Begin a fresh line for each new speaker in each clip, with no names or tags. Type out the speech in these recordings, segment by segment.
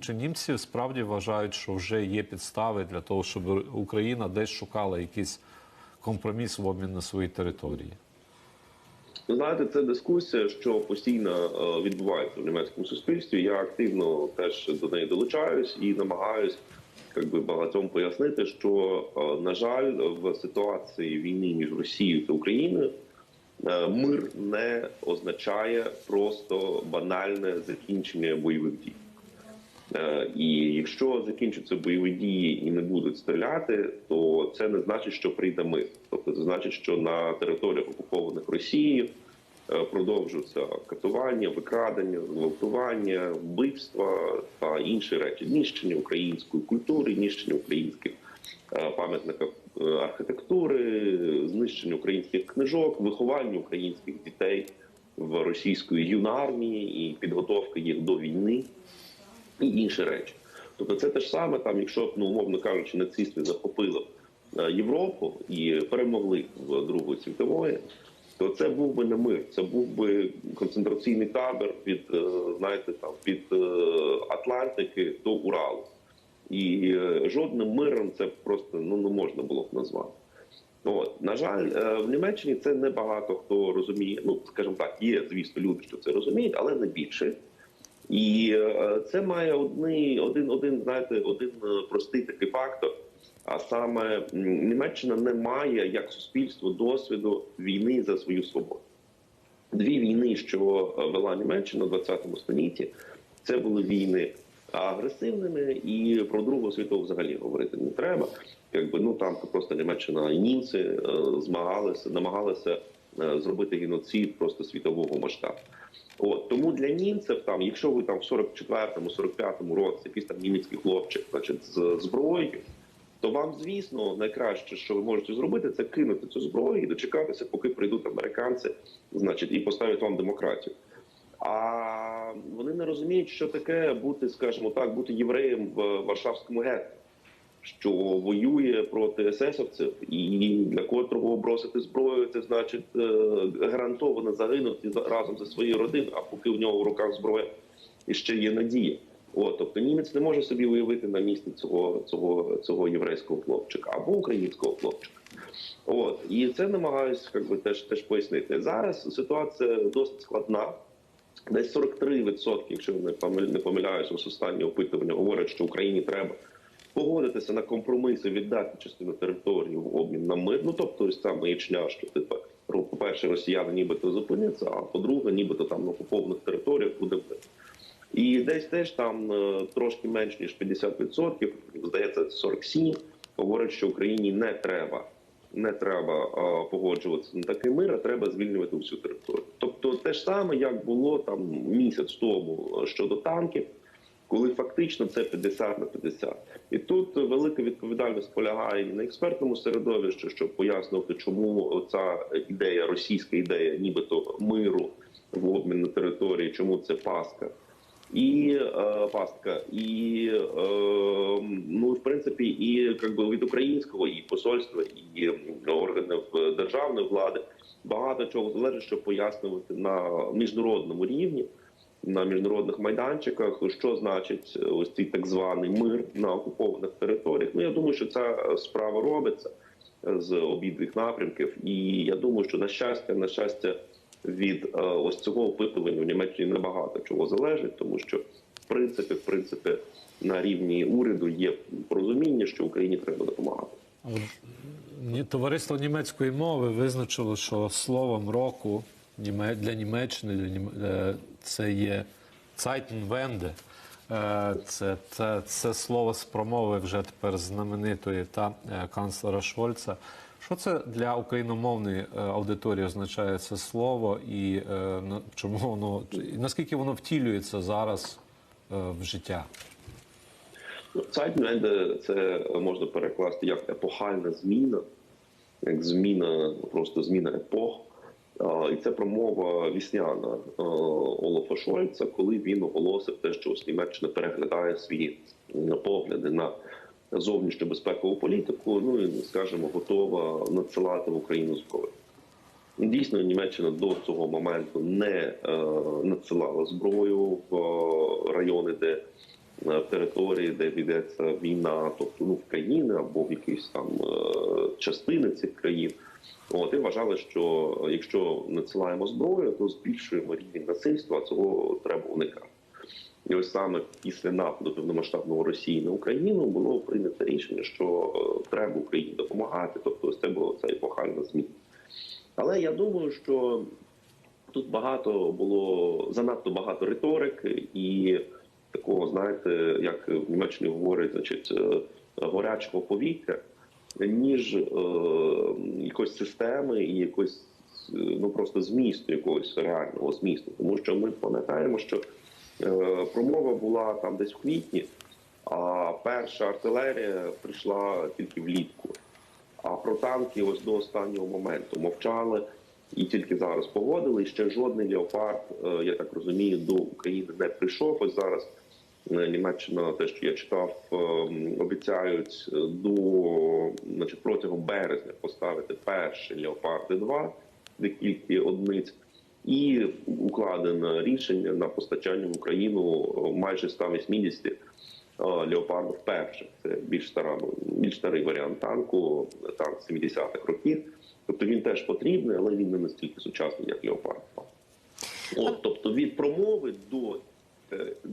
чи німці справді вважають, що вже є підстави для того, щоб Україна десь шукала якийсь компроміс в обмін на свої території?
Знаєте, це дискусія, що постійно е, відбувається в німецькому суспільстві. Я активно теж до неї долучаюсь і намагаюсь би, багатьом пояснити, що е, на жаль, в ситуації війни між Росією та Україною е, мир не означає просто банальне закінчення бойових дій. Е, І якщо закінчаться бойові дії і не будуть стріляти, то це не значить, що прийде мир. Тобто це значить, що на територіях окупованих Росією е, продовжуються катування, викрадення, зґвалтування, вбивства та інші речі, знищення української культури, знищення українських е, пам'ятників архітектури, знищення українських книжок, виховання українських дітей в російської юнармії і підготовка їх до війни і інші речі. Тобто, це те ж саме, там, якщо ну умовно кажучи, нацисти захопили е, Європу і перемогли в Другої світової, то це був би не мир, це був би концентраційний табір від е, знаєте, там від е, Атлантики до Уралу. І жодним миром це просто ну не можна було б назвати. От на жаль, в Німеччині це не багато хто розуміє. Ну скажімо так, є звісно люди, що це розуміють, але не більше. І е, це має одний, один, один, знаєте, один е, простий такий фактор. А саме Німеччина не має як суспільство досвіду війни за свою свободу. Дві війни, що е, вела Німеччина в 20 столітті, це були війни агресивними, і про Другу світову взагалі говорити не треба. Якби ну там просто Німеччина і німці змагалися, намагалися зробити геноцид просто світового масштабу. От тому для німців, там, якщо ви там в 44-му, 45-му році якийсь там німецький хлопчик, значить, з зброєю, то вам, звісно, найкраще, що ви можете зробити, це кинути цю зброю і дочекатися, поки прийдуть американці, значить, і поставлять вам демократію. А вони не розуміють, що таке бути, скажімо так, бути євреєм в Варшавському гетто, що воює проти есесовців, і для котрого бросити зброю, це значить е, гарантовано загинути за- разом зі своєю родиною, а поки в нього в руках зброя і ще є надія. От, тобто німець не може собі уявити на місці цього, цього, цього єврейського хлопчика або українського хлопчика. От і це намагаюся би, теж теж пояснити. Зараз ситуація досить складна. Десь 43%, якщо не помил- не помиляюся, останні опитування говорять, що Україні треба погодитися на компроміси, віддати частину території в обмін на мир. Ну тобто, ось ця маячня, що типу, по-перше, росіяни нібито зупиняться, а по-друге, нібито там на окупованих територіях буде мир. І десь теж там е, трошки менш ніж 50%, здається, 47%, говорять, що Україні не треба. Не треба погоджуватися на такий мир, а треба звільнювати всю територію. Тобто, те ж саме, як було там місяць тому е, щодо танків, коли фактично це 50 на 50. І тут велика відповідальність полягає і на експертному середовищі, щоб пояснити, чому ця ідея, російська ідея, нібито миру в обмін на території, чому це паска. І е, пастка, і е, ну в принципі, і як би від українського, і посольства, і органів е, державної влади багато чого залежить, щоб пояснювати на міжнародному рівні, на міжнародних майданчиках, що значить е, ось цей так званий мир на окупованих територіях. Ну я думаю, що ця справа робиться е, з обидвих напрямків, і я думаю, що на щастя, на щастя, від е, ось цього опитування в Німеччині небагато чого залежить, тому що в принципі, в принципі, на рівні уряду є порозуміння, що Україні треба допомагати.
Товариство німецької мови визначило, що словом року для Німеччини для е, це є Zeitenwende. Е, Це, це, це слово з промови вже тепер знаменитої та е, канцлера Шольца. Що це для україномовної аудиторії означає це слово, і чому воно наскільки воно втілюється зараз в життя?
Ну, Zeitenwende – це можна перекласти як епохальна зміна, як зміна, просто зміна епох. І це промова вісняна Олафа Шольца, коли він оголосив те, що ось Німеччина переглядає свої погляди на зовнішню безпекову політику. Ну і скажімо, готова надсилати в Україну зброю. Дійсно, Німеччина до цього моменту не е, надсилала зброю в е, райони, де в території, де ведеться війна, тобто ну в країни або в якісь там е, частини цих країн. От і вважали, що якщо надсилаємо зброю, то збільшуємо рівень насильства. а Цього треба уникати. І ось саме після нападу повномасштабного Росії на Україну було прийнято рішення, що е, треба Україні допомагати, тобто ось це було ця епохальна зміна. Але я думаю, що тут багато було занадто багато риторики і такого, знаєте, як в Німеччині говорять, значить, е, горячого повітря, ніж е, якоїсь системи і якось е, ну просто змісту, якогось реального змісту. Тому що ми пам'ятаємо, що е, промова була там десь в квітні, а перша артилерія прийшла тільки влітку. А про танки ось до останнього моменту мовчали і тільки зараз погодили. І ще жодний леопард, е, я так розумію, до України не прийшов. Ось зараз Німеччина, те, що я читав, е, обіцяють до значить, протягом березня поставити перші леопарди 2 декілька одиниць. І укладено рішення на постачання в Україну майже 180 е, леопардів перших. Це більш стара, більш старий варіант танку, танк 70-х років. Тобто він теж потрібний, але він не настільки сучасний, як леопард. От, тобто від промови до,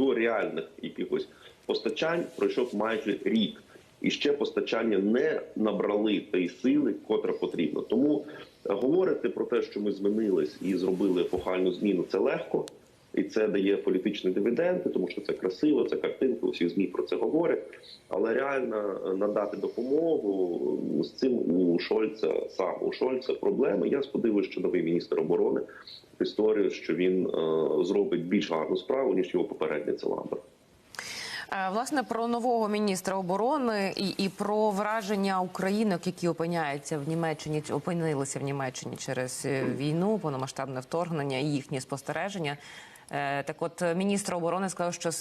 до реальних якихось постачань пройшов майже рік. І ще постачання не набрали тої сили, котра потрібна. Тому е, говорити про те, що ми змінились і зробили епохальну зміну, це легко. І це дає політичні дивіденди, тому що це красиво, це картинка, усі змі про це говорять. Але реально е, надати допомогу з цим у Шольца саме у Шольца проблеми. Я сподіваюся, що новий міністр оборони історію, що він е, зробить більш гарну справу ніж його попередниця Ламберт.
Е, Власне, про нового міністра оборони і, і про враження українок, які опиняються в Німеччині, чи опинилися в Німеччині через війну, повномасштабне вторгнення і їхні спостереження. Е, Так, от міністр оборони сказав, що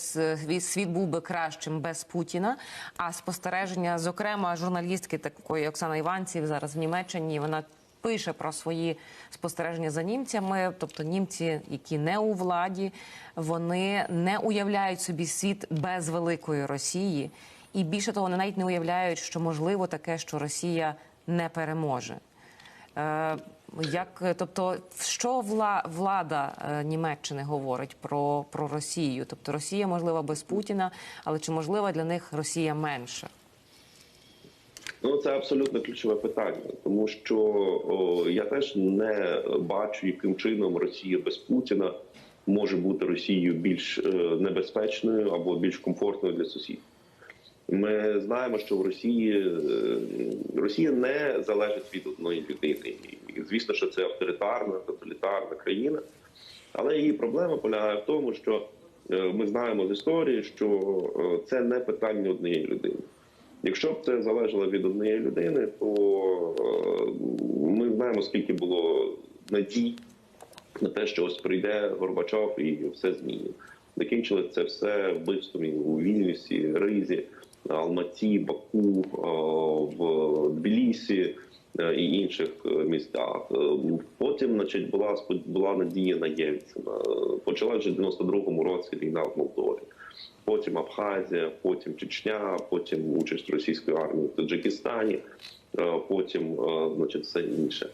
світ був би кращим без Путіна. А спостереження, зокрема, журналістки такої Оксана Іванців зараз в Німеччині, вона пише про свої спостереження за німцями, тобто німці, які не у владі, вони не уявляють собі світ без великої Росії, і більше того, вони навіть не уявляють, що можливо таке, що Росія не переможе. Е, як, тобто, що вла, влада е, Німеччини говорить про, про Росію? Тобто Росія можлива без Путіна, але чи можлива для них Росія менша?
Ну, це абсолютно ключове питання, тому що о, я теж не бачу, яким чином Росія без Путіна може бути Росією більш е, небезпечною або більш комфортною для сусідів. Ми знаємо, що в Росії е, Росія не залежить від одної людини. Звісно, що це авторитарна, тоталітарна країна. Але її проблема полягає в тому, що е, ми знаємо з історії, що е, це не питання однієї людини. Якщо б це залежало від однієї людини, то е, ми знаємо, скільки було надій на те, що ось прийде Горбачов і все змінить. Закінчили це все вбивством у Вільнюсі, Ризі, Алматі, Баку, в Тбілісі і інших е, містах. Е, Потім, значить, була була надія на Єльцина. Почала вже в 92-му році війна в Молдові. Потім Абхазія, потім Чечня, потім участь російської армії в Таджикистані, е, потім, е, значить, все інше.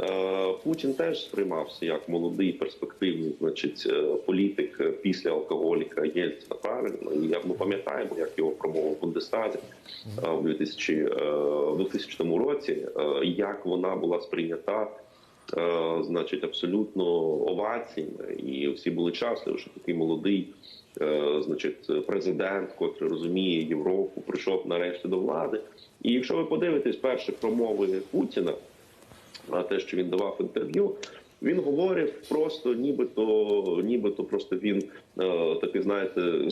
Е, Путін теж сприймався як молодий перспективний, значить, е, політик після алкоголіка Єльцина. Правильно, і як ми пам'ятаємо, як його промова в Бундестазі е, в 2000, е, 2000 році, як вона була сприйнята. Значить, абсолютно оваціями, і всі були щасливі, що такий молодий, значить, президент, котрий розуміє Європу, прийшов нарешті до влади. І якщо ви подивитесь перші промови Путіна, а те, що він давав інтерв'ю, він говорив просто, нібито, нібито просто він е, такий, знаєте,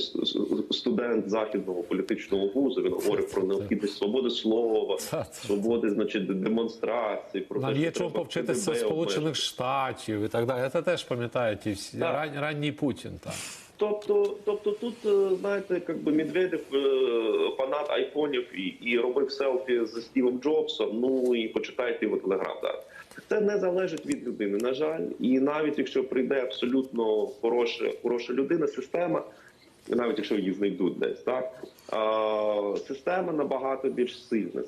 студент західного політичного вузу. Він говорив про необхідність свободи слова, свободи, значить, демонстрації. Про
Нам
те,
є чого повчитися Сполучених Штатів і так далі. Це теж пам'ятають ті всі
Так.
ран, ранній Путін. Так.
Тобто, тобто тут, е, знаєте, як би Медведєв е, фанат айфонів і, і робив селфі з Стівом Джобсом. Ну і почитайте його телеграм. зараз. Це не залежить від людини, на жаль. І навіть якщо прийде абсолютно хороша, хороша людина, система навіть якщо їх знайдуть десь, так а, система набагато більш сильна.